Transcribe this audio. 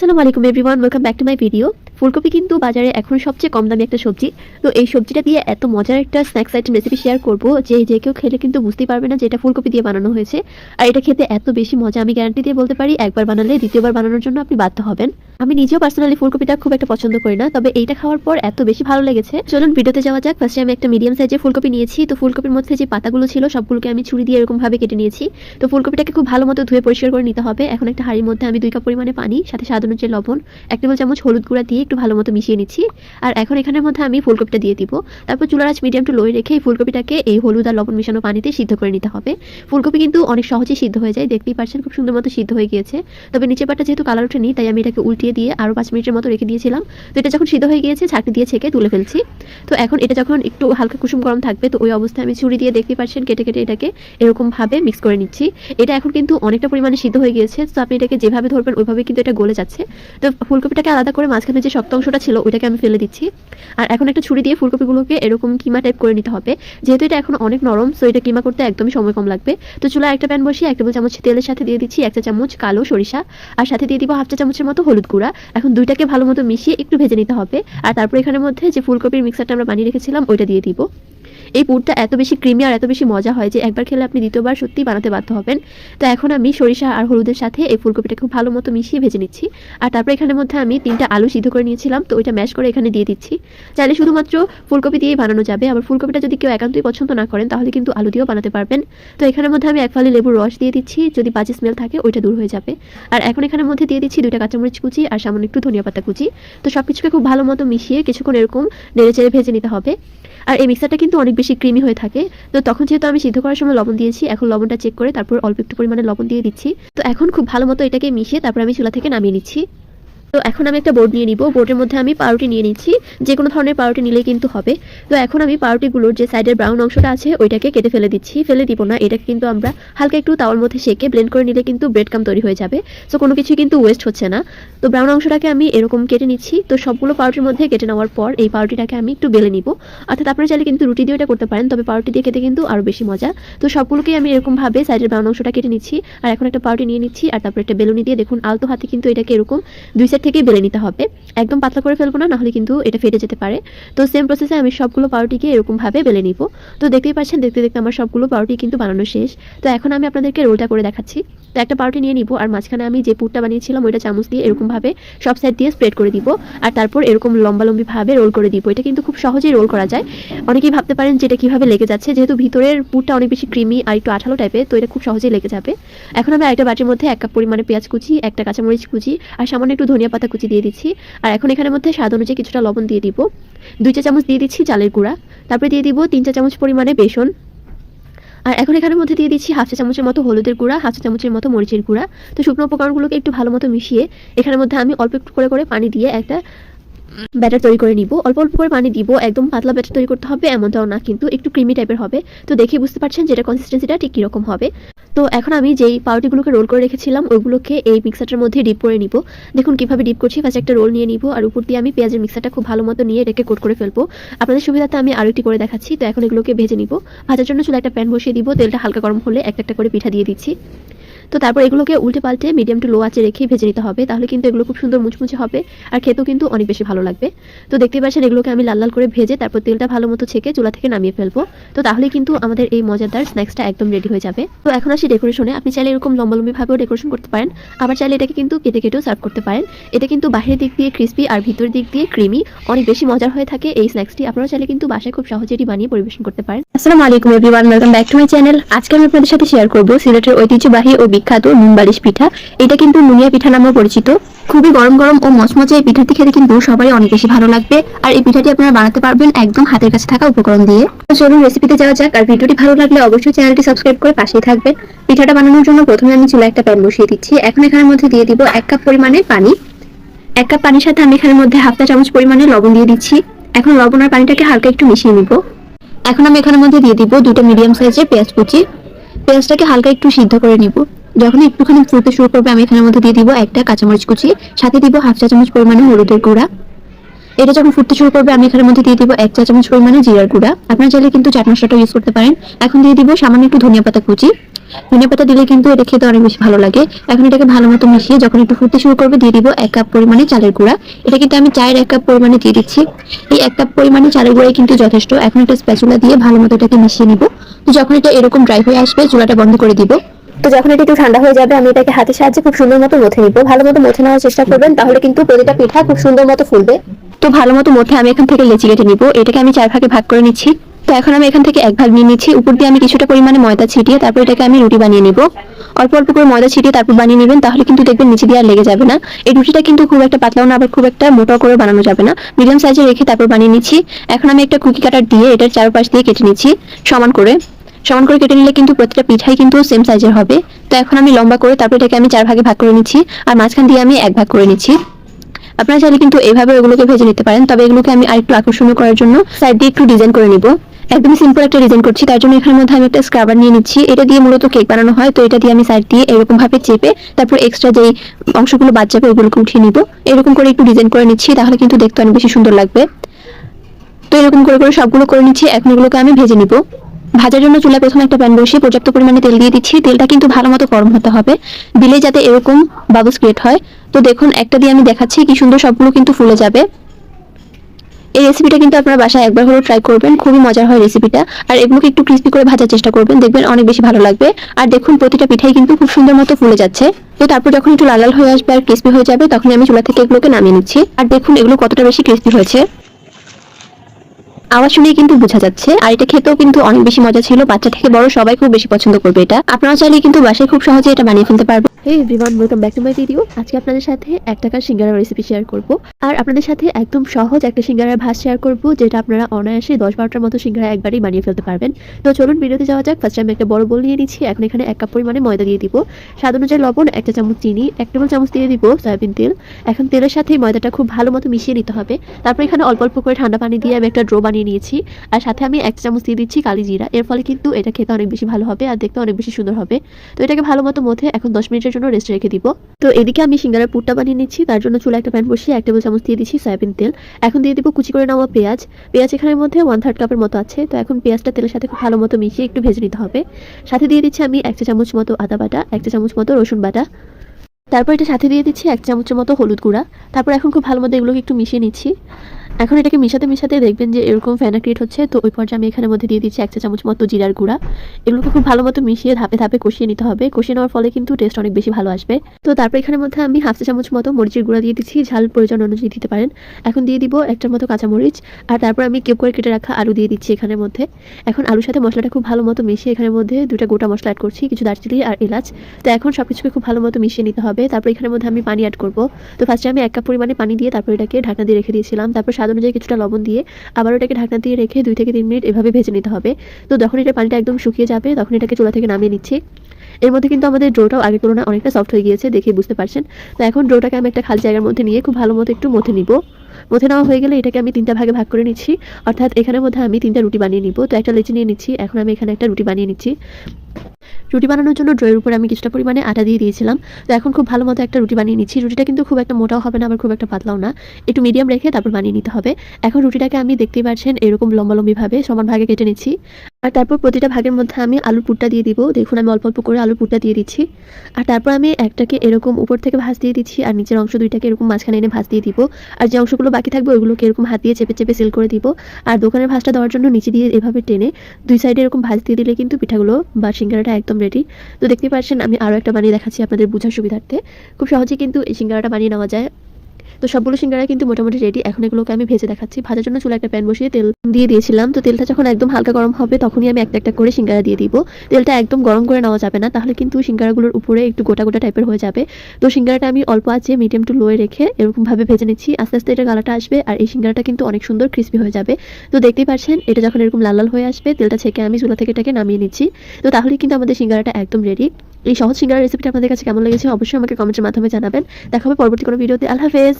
আসসালামু আলাইকুম everyone welcome back to my video ফুলকপি কিন্তু বাজারে এখন সবচেয়ে কম দামি একটা সবজি। তো এই সবজিটা দিয়ে এত মজার একটা স্ন্যাক্স আইটেম রেসিপি শেয়ার করব যে যে কেউ খেলে কিন্তু বুঝতেই পারবে না যে এটা ফুলকপি দিয়ে বানানো হয়েছে। আর এটা খেতে এত বেশি মজা আমি গ্যারান্টি দিয়ে বলতে পারি, একবার বানালে দ্বিতীয়বার বানানোর জন্য আপনি বাধ্য হবেন। আমি নিজেও পার্সোনালি ফুলকপিটা খুব একটা পছন্দ করি না, তবে এইটা খাওয়ার পর এত বেশি ভালো লেগেছে। চলুন ভিডিওতে যাওয়া যাক ফার্স্টে আমি একটা মিডিয়াম সাইজের ফুলকপি নিয়েছি। তো ফুলকপির মধ্যে যে পাতাগুলো ছিল, সবগুলোকে আমি ছুরি দিয়ে এরকম ভাবে কেটে নিয়েছি। তো ফুলকপিটাকে খুব ভালো মতো ধুয়ে পরিষ্কার করে নিতে হবে। এখন একটা হাঁড়ির মধ্যে আমি দুই কাপ পরিমাণে পানি, সাথে স্বাদ অনুযায়ী লবণ, এক টেবিল চামচ হলুদ গুঁড়া দিয়ে একটু ভালো মতো মিশিয়ে নিচ্ছি। আর এখন এখানের মধ্যে আমি ফুলকপিটা দিয়ে দিব। তারপর চুলার আঁচ মিডিয়াম টু লোয়ে রেখে এই ফুলকপিটাকে এই হলুদ আর লবণ মিশানো পানিতে সিদ্ধ করে নিতে হবে। ফুলকপি কিন্তু অনেক সহজেই সিদ্ধ হয়ে যায়, দেখতেই পাচ্ছেন খুব সুন্দর মতো সিদ্ধ হয়ে গিয়েছে। তবে নিচে পাটা যেহেতু কালার ওঠেনি, তাই আমি এটাকে উল্টিয়ে দিয়ে আরও পাঁচ মিনিটের মতো রেখে দিয়েছিলাম। তো এটা যখন সিদ্ধ হয়ে গিয়েছে, ছাঁকনি দিয়ে ছেঁকে তুলে ফেলছি। তো এখন এটা যখন একটু হালকা কুসুম গরম থাকবে, তো ওই অবস্থায় আমি ছুরি দিয়ে দেখতে পাচ্ছেন, কেটে কেটে এটাকে এরকমভাবে মিক্স করে নিচ্ছি। এটা এখন কিন্তু অনেকটা পরিমাণে সিদ্ধ হয়ে গিয়েছে, তো আপনি এটাকে যেভাবে ধরবেন ওইভাবে কিন্তু এটা গলে যাচ্ছে। তো ফুলকপিটাকে আলাদা করে মাঝখানে যে শক্ত অংশটা ছিল, ওইটাকে আমি ফেলে দিচ্ছি। আর এখন একটা ছুরি দিয়ে ফুলকপিগুলোকে এরকম কিমা টাইপ করে নিতে হবে। যেহেতু এটা এখন অনেক নরম সো এটা কিমা করতে একদমই সময় কম লাগবে। তো চুলা একটা প্যান বসিয়ে এক টেবিল চামচ তেলের সাথে দিয়ে দিচ্ছি এক চা চামচ কালো সরিষা। আর সাথে দিয়ে দিব হাফ চা চামচের মতো হলুদ গুঁড়া। এখন দুইটাকে ভালো মতো মিশিয়ে একটু ভেজে নিতে হবে। আর তারপর এখানের মধ্যে যে ফুলকপির মিক্সারটা আমরা বানিয়ে রেখেছিলাম, ওইটা দিয়ে দিব। এই পুরটা এত বেশি ক্রিমি আর এত বেশি মজা হয় যে একবার খেলে আপনি দ্বিতীয়বার সত্যিই বানাতে বাধ্য হবেন। তো এখন আমি সরিষা আর হলুদের সাথে এই ফুলকপিটা খুব ভালো মতো মিশিয়ে ভেজে নিচ্ছি। আর তারপর এখানের মধ্যে আমি তিনটা আলু সিদ্ধ করে নিয়েছিলাম, তো ওইটা ম্যাশ করে এখানে দিয়ে দিচ্ছি। চাইলে শুধুমাত্র ফুলকপি দিয়েই বানানো যাবে, আবার ফুলকপিটা যদি কেউ একান্তই পছন্দ না করেন, তাহলে কিন্তু আলু দিয়েও বানাতে পারবেন। তো এখানের মধ্যে আমি এক ফালি লেবুর রস দিয়ে দিচ্ছি, যদি বাজে স্মেল থাকে ওইটা দূর হয়ে যাবে। আর এখন এখানের মধ্যে দিয়ে দিচ্ছি দুইটা কাঁচামরিচ কুচি আর সামান্য একটু ধনিয়া পাতা কুচি। তো সব কিছুকে খুব ভালো মতো মিশিয়ে কিছুক্ষণ এরকম নেড়ে চেড়ে ভেজে নিতে হবে। আর এই মিক্সারটা কিন্তু অনেক বেশি ক্রিমি হয়ে থাকে। তো তখন যেহেতু আমি সিদ্ধ করার সময় লবণ দিয়েছি, এখন লবণটা চেক করে তারপর অল্প একটু পরিমাণে লবণ দিয়ে দিচ্ছি। তো এখন খুব ভালো মতো এটাকে মিশিয়ে তারপর আমি চুলা থেকে নামিয়ে নিচ্ছি। তো এখন আমি একটা বোর্ড নিয়ে নিব। বোর্ডের মধ্যে আমি পাউরুটি নিয়ে নিচ্ছি। যে কোনো ধরনের পাউরুটি নিলেই কিন্তু হবে। তো এখন আমি পাউরুটিগুলোর যে সাইডের ব্রাউন অংশটা আছে, ওইটাকে কেটে ফেলে দিচ্ছি। ফেলে দিব না, এটাকে কিন্তু আমরা হালকা একটু তাওয়ার মধ্যে সেকে ব্লেন্ড করে নিলে কিন্তু ব্রেড কাম তৈরি হয়ে যাবে। তো কোনো কিছু কিন্তু ওয়েস্ট হচ্ছে না। তো ব্রাউন অংশটাকে আমি এরকম কেটে নিচ্ছি। তো সবগুলো পাউরুটির মধ্যে কেটে নেওয়ার পর এই পাউরুটিটাকে আমি একটু বেলে নিব। অর্থাৎ আপনারা চাইলে কিন্তু রুটি দিয়ে এটা করতে পারেন, তবে পাউরুটি দিয়ে খেতে কিন্তু আরও বেশি মজা। তো সবগুলোকেই আমি এরকমভাবে সাইডের ব্রাউন অংশটা কেটে নিচ্ছি। আর এখন একটা পাউরুটি নিয়ে নিচ্ছি, আর তারপর একটা বেলুনি দিয়ে দেখুন, আলতো হাতে কিন্তু এটাকে এরকম দুই থেকেই বেলে নিতে হবে। একদম পাতলা করে ফেলব না, নাহলে কিন্তু এটা ফেটে যেতে পারে। তো সেম প্রসেসে আমি সবগুলো পাউরুটিকে এরকমভাবে বেলে নিব। তো দেখতেই পাচ্ছেন, দেখতে দেখতে আমার সবগুলো পাউরুটি কিন্তু বানানো শেষ। তো এখন আমি আপনাদেরকে রোলটা করে দেখাচ্ছি। তো একটা পাউরুটি নিয়ে নিব, আর মাঝখানে আমি যে পুরটা বানিয়েছিলাম, ওইটা চামচ দিয়ে এরকমভাবে সব সাইড দিয়ে স্প্রেড করে দিব। আর তারপর এরকম লম্বালম্বিভাবে রোল করে দিব। এটা কিন্তু খুব সহজেই রোল করা যায়। অনেকেই ভাবতে পারেন যে এটা কীভাবে লেগে যাচ্ছে, যেহেতু ভিতরের পুরটা অনেক বেশি ক্রিমি আর একটু আঠালো টাইপের তো এটা খুব সহজেই লেগে যাবে। এখন আমি একটা বাটির মধ্যে এক কাপ পরিমাণে পেঁয়াজ কুচি, একটা কাঁচামরিচ কুচি, আর সামান্য একটু ধনিয়া পাতা কুচি দিয়ে দিচ্ছি। আর এখন এখানের মধ্যে স্বাদ অনুযায়ী কিছুটা লবণ দিয়ে দিব। দুই চা চামচ দিয়ে দিচ্ছি চালের গুঁড়া। তারপরে দিয়ে দিব তিন চা চামচ পরিমাণে বেসন। আর এখন এখানের মধ্যে দিয়ে দিচ্ছি হাফ চা চামচের মতো হলুদের গুঁড়া, হাফ চা চামচের মতো মরিচের গুঁড়া। তো শুকনো উপকরণগুলোকে একটু ভালো মতো মিশিয়ে এখানের মধ্যে আমি অল্প একটু করে করে পানি দিয়ে একটা ব্যাটার তৈরি করে নিব। অল্প অল্প করে পানি দিব। একদম পাতলা ব্যাটার তৈরি করতে হবে, এমনটাও না, কিন্তু একটু ক্রিমি টাইপের হবে। তো দেখে বুঝতে পারছেন যেটা কনসিস্টেন্সিটা ঠিক কীরকম হবে। তো এখন আমি যেই পাউরুটিগুলোকে রোল করে রেখেছিলাম, ওইগুলোকে এই মিক্সারটার মধ্যে ডিপ করে নিব। দেখুন কীভাবে ডিপ করছি ফার্স্ট একটা রোল নিয়ে নিব, আর উপর দিয়ে আমি পেঁয়াজের মিক্সারটা খুব ভালো মতো নিয়ে এটাকে কোট করে ফেলব। আপনাদের সুবিধাতে আমি আরও একটি করে দেখাচ্ছি। তো এখন এগুলোকে ভেজে নিব। ভাজার জন্য চুলা একটা প্যান বসিয়ে দিব। তেলটা হালকা গরম হলে একটা একটা করে পিঠা দিয়ে দিচ্ছি। তো তারপর এগুলোকে উল্টে পাল্টে মিডিয়াম টু লো আঁচে রেখে ভেজে নিতে হবে। তাহলে কিন্তু এগুলো খুব সুন্দর মুচমুচে হবে আর খেতেও কিন্তু অনেক বেশি ভালো লাগবে। তো দেখতে পাচ্ছেন এগুলোকে আমি লাল লাল করে ভেজে তারপর তেলটা ভালো মতো ছেঁকে চুলা থেকে নামিয়ে ফেলব। তো তাহলে কিন্তু আমাদের এই মজাদার স্ন্যাক্সটা একদম রেডি হয়ে যাবে। তো এখন আসি ডেকোরেশনে আপনি চাইলে এরকম লম্বালম্বিভাবেও ডেকোরেশন করতে পারেন। আবার চাইলে এটাকে কিন্তু কেটে কেটেও সার্ভ করতে পারেন। এটা কিন্তু বাহিরের দিক দিয়ে ক্রিস্পি আর ভিতরের দিক দিয়ে ক্রিমি অনেক বেশি মজার হয়ে থাকে এই স্ন্যাক্সটি। আপনারা চাইলে কিন্তু বাসায় খুব সহজে এটি বানিয়ে পরিবেশন করতে পারেন। আসসালামু আলাইকুম everyone welcome back to my channel আজকে আমি আপনাদের সাথে শেয়ার করব সিলেটের ঐতিহ্যবাহী ও বিখ্যাত নুন বালিশ পিঠা। এটা কিন্তু নুনিয়া পিঠা নামেও পরিচিত। খুবই গরম গরম ও মচমচে এই পিঠাটি খেতে কিন্তু সবারই অনেক বেশি ভালো লাগবে। আর এই পিঠাটি আপনারা বানাতে পারবেন একদম হাতের কাছে থাকা উপকরণ দিয়ে। চলুন রেসিপিতে যাওয়া যাক। আর ভিডিওটি ভালো লাগলে অবশ্যই চ্যানেলটি সাবস্ক্রাইব করে পাশেই থাকবেন। পিঠাটা বানানোর জন্য প্রথমে আমি চুলা একটা প্যান বসিয়ে দিচ্ছি। এখন এখানের মধ্যে দিয়ে দিব এক কাপ পরিমাণে পানি। এক কাপ পানির সাথে আমি এখানের মধ্যে হাফ চা চামচ পরিমাণে লবণ দিয়ে দিচ্ছি। এখন লবণ আর পানিটাকে হালকা একটু মিশিয়ে নিব। এখন আমি এখানের মধ্যে দিয়ে দিব দুটো মিডিয়াম সাইজের পেঁয়াজ কুচি। পেঁয়াজটাকে হালকা একটু সিদ্ধ করে নিব। যখন একটুখানি ফুটতে শুরু করবে, আমি এখানের মধ্যে দিয়ে দিব একটা কাঁচামরিচ কুচি, সাথে দিব হাফ চা চামচ পরিমাণে হলুদের গুঁড়া। এটা যখন ফুটতে শুরু করবে, আমি এখানের মধ্যে দিয়ে দিব এক চা চামচ পরিমাণে জিরার গুঁড়া। আপনারা চাইলে কিন্তু চাট মশলাটা ইউজ করতে পারেন। এখন দিয়ে দিব সামান্য একটু ধনিয়া পাতা কুচি। ধনে পাতা দিলে কিন্তু এটা খেতে অনেক বেশি ভালো লাগে। এখন এটাকে ভালো মতো মিশিয়ে যখন একটু ফুটতে শুরু করবে, দিয়ে দিব এক কাপ পরিমাণে চালের গুঁড়া। এটা কিন্তু আমি চায়ের এক কাপ পরিমাণে দিয়ে দিচ্ছি। এই এক কাপ পরিমাণে চালের গুঁড়াই কিন্তু যথেষ্ট। এখন একটা স্প্যাচুলা দিয়ে ভালো মতো এটাকে মিশিয়ে নিব। তো যখন এটা এরকম ড্রাই হয়ে আসবে, চুলাটা বন্ধ করে দিব। তো যখন এটা একটু ঠান্ডা হয়ে যাবে, আমি এটাকে হাতের সাহায্যে খুব সুন্দর মতো মথে নিব। ভালো মতো মথে নেওয়ার চেষ্টা করবেন, তাহলে কিন্তু প্রতিটা পিঠা খুব সুন্দর মতো ফুলবে। তো ভালো মতো মধ্যে আমি এখান থেকে লেচি কেটে নিব। এটাকে আমি চার ভাগে ভাগ করে নিচ্ছি। তো এখন আমি এখান থেকে এক ভাগ নিয়ে নিচ্ছি। উপর দিয়ে আমি কিছুটা পরিমাণে ময়দা ছিটিয়ে তারপর এটাকে আমি রুটি বানিয়ে নিব। অল্প অল্প করে ময়দা ছিটিয়ে তারপর বানিয়ে নেবেন, তাহলে কিন্তু দেখবেন নিচে দিয়ে আর লেগে যাবে না। এই রুটিটা কিন্তু খুব একটা পাতলাও না, আবার খুব একটা মোটাও করে বানানো যাবে না। মিডিয়াম সাইজে রেখে তারপর বানিয়ে নিচ্ছি। এখন আমি একটা কুকি কাটার দিয়ে এটার চারপাশ দিয়ে কেটে নিচ্ছি, সমান করে। সমান করে কেটে নিলে কিন্তু প্রতিটা পিঠাই কিন্তু সেম সাইজের হবে। তো এখন আমি লম্বা করে তারপর এটাকে আমি চার ভাগে ভাগ করে নিচ্ছি আর মাঝখান দিয়ে আমি এক ভাগ করে নিচ্ছি। আপনারা চাইলে কিন্তু এইভাবে ওগুলোকে ভেজে নিতে পারেন, তবে এগুলোকে আমি আরেকটু আকর্ষণীয় করার জন্য সাইড দিয়ে একটু ডিজাইন করে নিব। একদমই সিম্পল একটা ডিজাইন করছি, তার জন্য এখানের মধ্যে আমি একটা স্ক্রাবার নিয়ে নিচ্ছি। এটা দিয়ে মূলত কেক বানানো হয়, তো এটা দিয়ে আমি সাইড দিয়ে এরকম ভাবে চেপে তারপর এক্সট্রা যেই অংশগুলো বাদ যাবে ওগুলোকে উঠিয়ে নিব। এরকম করে একটু ডিজাইন করে নিচ্ছি, তাহলে কিন্তু দেখতে অনেক বেশি সুন্দর লাগবে। তো এরকম করে করে সবগুলো করে নিচ্ছি, এখন এগুলোকে আমি ভেজে নিব। ভাজার জন্য চুলায় প্রথমে একটা প্যান বসিয়ে পর্যাপ্ত পরিমাণে তেল দিয়ে দিচ্ছি। তেলটা কিন্তু ভালো মতো গরম হতে হবে। দিলে যাতে এরকম বাবলস ক্রিয়েট হয়। তো দেখুন, একটা দিয়ে আমি দেখাচ্ছি কি সুন্দর সবগুলো কিন্তু ফুলে যাবে। এই রেসিপিটা কিন্তু আপনারা বাসায় একবার হলেও ট্রাই করবেন। খুবই মজার হয় রেসিপিটা আর এগুলোকে একটু ক্রিস্পি করে ভাজার চেষ্টা করবেন। দেখবেন অনেক বেশি ভালো লাগবে। আর দেখুন, প্রতিটা পিঠাই কিন্তু খুব সুন্দর মতো ফুলে যাচ্ছে। তো তারপর যখন একটু লাল লাল হয়ে আসবে আর ক্রিস্পি হয়ে যাবে তখন আমি চুলা থেকে এগুলোকে নামিয়ে নিচ্ছি। আর দেখুন, এগুলো কতটা বেশি ক্রিস্পি হয়েছে। আওয়াজ শুনেই কিন্তু বোঝা যাচ্ছে, আর এটা খেতেও কিন্তু অনেক বেশি মজা ছিল। বাচ্চা থেকে বড় সবাই খুব বেশি পছন্দ করবে এটা। আপনারা চাইলে কিন্তু বাসায় খুব সহজে এটা বানিয়ে ফেলতে পারবেন hey everyone welcome back to my video আজকে আপনাদের সাথে এক টাকার সিঙ্গারা রেসিপি শেয়ার করব। আর আপনাদের সাথে একদম সহজ একটা সিঙ্গারার ভাত শেয়ার করব, যেটা আপনারা অনায়াসে দশ বারোটার মতো সিঙ্গারা একবারই বানিয়ে ফেলতে পারবেন। তো চলুন ভিডিওতে যাওয়া যাক। ফার্স্ট আমি একটা বড় বোল নিয়ে নিচ্ছি। এখন এখানে এক কাপ পরিমাণে ময়দা দিয়ে দিব। স্বাদ অনুযায়ী লবণ, একটা চামচ চিনি, এক টেবিল চামচ দিয়ে দিব সয়াবিন তেল। এখন তেলের সাথে ময়দাটা খুব ভালো মতো মিশিয়ে নিতে হবে। তারপর এখানে অল্প অল্প করে ঠান্ডা পানি দিয়ে আমি একটা ড্রো বানিয়ে নিয়েছি। আর সাথে আমি এক চামচ দিয়ে দিচ্ছি কালি জিরা। এর ফলে কিন্তু এটা খেতে অনেক বেশি ভালো হবে আর দেখতে অনেক বেশি সুন্দর হবে। তো এটাকে ভালো মতো মধ্যে এখন দশ মিনিটের জন্য রেস্ট রেখে দিব। তো এদিকে আমি সিঙ্গারের পুরটা বানিয়ে নিচ্ছি। তার জন্য চুলা একটা প্যান বসিয়ে এক টেবিল চামচ দিয়ে দিচ্ছি সয়াবিন তেল। এখন দিয়ে দিব কুচি করে নেওয়া পেঁয়াজ। পেঁয়াজ এখানের মধ্যে ওয়ান থার্ড কাপের মতো আছে। তো এখন পেঁয়াজটা তেলের সাথে খুব ভালো মতো মিশিয়ে একটু ভেজে নিতে হবে। সাথে দিয়ে দিচ্ছি আমি এক চামচ মতো আদা বাটা, এক চামচ মতো রসুন বাটা। তারপর এটা সাথে দিয়ে দিচ্ছি এক চামচের মতো হলুদ গুঁড়া। তারপর এখন খুব ভালো মতো এগুলোকে একটু মিশিয়ে নিচ্ছি। এখন এটাকে মিশাতে মিশাতে দেখবেন যে এরকম ফ্যানা ক্রিয়েট হচ্ছে, তো ওই পর্যায়ে আমি এখানে মধ্যে দিয়ে দিচ্ছি এক চা চামচ মতো জিরার গুঁড়া। এগুলোকে খুব ভালো মতো মিশিয়ে ধাপে ধাপে কষিয়ে নিতে হবে। কষিয়ে নেওয়ার ফলে কিন্তু টেস্ট অনেক বেশি ভালো আসবে। তো তারপর এখানের মধ্যে আমি হাফ চা চামচ মতো মরিচের গুঁড়া দিয়ে দিচ্ছি। ঝাল প্রয়োজন অনুযায়ী দিতে পারেন। এখন দিয়ে দিব একটার মতো কাঁচামরিচ আর তারপর আমি কেপ করে কেটে রাখা আলু দিয়ে দিচ্ছি এখানের মধ্যে। এখন আলুর সাথে মশলাটা খুব ভালো মতো মিশিয়ে এখানের মধ্যে দুটা গোটা মশলা অ্যাড করছি, কিছু দারচিনি আর এলাচ। তো এখন সব কিছুকে খুব ভালো মতো মিশিয়ে নিতে হবে। তারপর এখানের মধ্যে আমি পানি অ্যাড করব। তো ফার্স্টে আমি এক কাপ পরিমাণে পানি দিয়ে তারপর এটাকে ঢাকনা দিয়ে রেখে দিয়েছিলাম। তারপর স্বাদ অনুযায়ী কিছুটা লবণ দিয়ে আবার ওটাকে ঢাকনা দিয়ে রেখে দুই থেকে তিন মিনিট এভাবে ভেজে নিতে হবে। তো যখন এটা পানিটা একদম শুকিয়ে যাবে, তখন এটাকে চুলা থেকে নামিয়ে নিচ্ছি। এর মধ্যে কিন্তু আমাদের ড্রোটাও আগের তুলনায় অনেকটা সফট হয়ে গিয়েছে দেখে বুঝতে পারছেন। তো এখন ড্রোটাকে আমি একটা খালি জায়গার মধ্যে নিয়ে খুব ভালো মতো একটু মথে নিব। মথে নেওয়া হয়ে গেলে এটাকে আমি তিনটা ভাগে ভাগ করে নিচ্ছি। অর্থাৎ এখানের মধ্যে আমি তিনটা রুটি বানিয়ে নিব। তো একটা লেচি নিয়ে নিচ্ছি। এখন আমি এখানে একটা রুটি বানিয়ে নিচ্ছি। রুটি বানানোর জন্য ড্রয়ের উপরে আমি কিছুটা পরিমাণে আটা দিয়ে দিয়েছিলাম। তো এখন খুব ভালো মতো একটা রুটি বানিয়ে নিচ্ছি। রুটিটা কিন্তু খুব একটা মোটাও হবে না, আবার খুব একটা পাতলাও না। একটু মিডিয়াম রেখে তারপর বানিয়ে নিতে হবে। এখন রুটিটাকে আমি দেখতেই পাচ্ছেন এরকম লম্বালম্বিভাবে সমান ভাগে কেটে নিচ্ছি। আর তারপর প্রতিটা ভাগের মধ্যে আমি আলুর পুরটা দিয়ে দিব। দেখুন আমি অল্প অল্প করে আলুর পুরটা দিয়ে দিচ্ছি। আর তারপর আমি একটাকে এরকম উপর থেকে ভাজ দিয়ে দিচ্ছি। আর নিচের অংশ দুইটাকে এরকম মাঝখানে এনে ভাজ দিয়ে দিব। আর যে অংশগুলো বাকি থাকবে ওইগুলোকে এরকম হাত দিয়ে চেপে চেপে সিল করে দিব। আর দোকানের ভাজটা দেওয়ার জন্য নিচে দিয়ে এভাবে টেনে দুই সাইডে এরকম ভাজ দিয়ে দিলে কিন্তু পিঠাগুলো বা সিঙ্গারাটা একদম রেডি তো দেখতে পাচ্ছেন, আমি আরও একটা বানিয়ে দেখাচ্ছি আপনাদের বোঝার সুবিধার্থে। খুব সহজেই কিন্তু এই সিঙ্গারাটা বানিয়ে নেওয়া যায়। তো সবগুলো সিঙ্গারা কিন্তু মোটামুটি রেডি এখন এগুলোকে আমি ভেজে দেখাচ্ছি। ভাজার জন্য চুলা একটা প্যান বসিয়ে তেল দিয়ে দিয়েছিলাম। তো তেলটা যখন একদম হালকা গরম হবে, তখনই আমি একটা একটা করে সিঙ্গারা দিয়ে দিব। তেলটা একদম গরম করে নেওয়া যাবে না, তাহলে কিন্তু সিঙ্গারাগুলোর উপরে একটু গোটা গোটা টাইপের হয়ে যাবে। তো সিঙ্গারাটা আমি অল্প আছে মিডিয়াম টু লোয়ে রেখে এরকমভাবে ভেজে নিচ্ছি। আস্তে আস্তে এটা গালাটা আসবে আর এই সিঙ্গারাটা কিন্তু অনেক সুন্দর ক্রিস্পি হয়ে যাবে। তো দেখতেই পাচ্ছেন এটা যখন এরকম লাল লাল হয়ে আসবে, তেলটা ছেঁকে আমি চুলা থেকে এটাকে নামিয়ে নিচ্ছি। তো তাহলে কিন্তু আমাদের সিঙ্গারাটা একদম রেডি এই সহজ সিঙ্গার রেসিপিটা আপনাদের কাছে কেমন লেগেছে অবশ্যই আমাকে কমেন্টের মাধ্যমে জানাবেন। দেখা হবে পরবর্তী কোনো ভিডিওতে আল্লাহ হাফেজ।